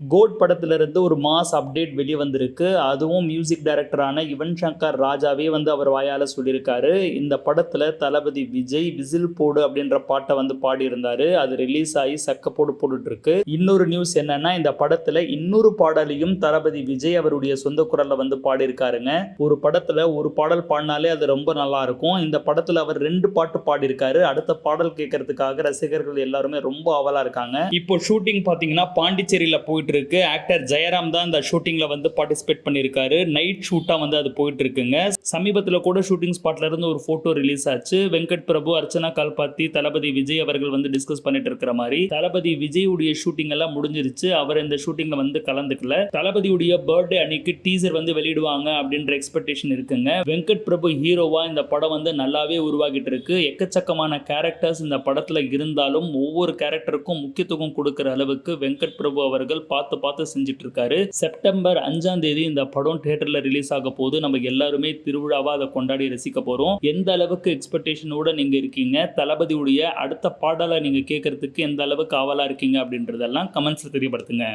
Code படத்துல இருந்து ஒரு மாஸ் அப்டேட் வெளியே வந்திருக்கு அதுவும் மியூசிக் டைரக்டரான யுவன் சங்கர் ராஜாவே வந்து அவர் வாயால் சொல்லியிருக்காரு. இந்த படத்தில் தளபதி விஜய் விசில் போடு அப்படின்ற பாட்டை வந்து பாடியிருந்தாரு. அது ரிலீஸ் ஆகி சக்க போடு போட்டுகிட்டுருக்கு இன்னொரு நியூஸ் என்னன்னா இந்த படத்தில் இன்னொரு பாடலையும் தளபதி விஜய் அவருடைய சொந்த குரலில் வந்து பாடியிருக்காருங்க. ஒரு படத்தில் ஒரு பாடல் பாடினாலே அது ரொம்ப நல்லா இருக்கும். இந்த படத்தில் அவர் ரெண்டு பாட்டு பாடியிருக்காரு. அடுத்த பாடல் கேட்கறதுக்காக ரசிகர்கள் எல்லாருமே ரொம்ப அவலாக இருக்காங்க. இப்போ ஷூட்டிங் பார்த்தீங்கன்னா பாண்டிச்சேரியில் போயிட்டு இருக்கு ஆக்டர் ஜெயராம் தான் இந்த ஷூட்டிங்ல வந்து பார்ட்டிசிபேட் பண்ணியிருக்காரு. நைட் ஷூட்டா வந்து அது போயிட்டு இருக்குங்க சமீபத்தில் கூட ஷூட்டிங் ஸ்பாட்ல இருந்து ஒரு போட்டோ ரிலீஸ் ஆச்சு. வெங்கட் பிரபு அர்ச்சனா கால்பாத்தி தளபதி விஜய் அவர்கள் வந்து டிஸ்கஸ் பண்ணிட்டு இருக்கிற மாதிரி தளபதி விஜய் உடைய ஷூட்டிங் எல்லாம் முடிஞ்சிருச்சு. அவர் இந்த ஷூட்டிங்ல வந்து கலந்துக்கல. தளபதியுடைய பர்த்டே அன்னைக்கு டீசர் வந்து வெளியிடுவாங்க அப்படின்ற எக்ஸ்பெக்டேஷன் இருக்குங்க. வெங்கட் பிரபு ஹீரோவா இந்த படம் வந்து நல்லாவே உருவாகிட்டு இருக்கு எக்கச்சக்கமான கேரக்டர்ஸ் இந்த படத்துல இருந்தாலும் ஒவ்வொரு கேரக்டருக்கும் முக்கியத்துவம் கொடுக்கிற அளவுக்கு வெங்கட் பிரபு அவர்கள் பார்த்து பார்த்து செஞ்சுட்டு இருக்காரு செப்டம்பர் அஞ்சாம் தேதி இந்த படம் தியேட்டர்ல ரிலீஸ் ஆக போது நம்ம எல்லாருமே திருவிழாவா அதை கொண்டாடி ரசிக்க போறோம். எந்த அளவுக்கு எக்ஸ்பெக்டேஷனோட நீங்க இருக்கீங்க? தளபதியுடைய அடுத்த பாடலை நீங்க கேட்கறதுக்கு எந்த அளவுக்கு ஆவலா இருக்கீங்க அப்படின்றதெல்லாம் கமெண்ட்ஸ்ல தெரியப்படுத்துங்க.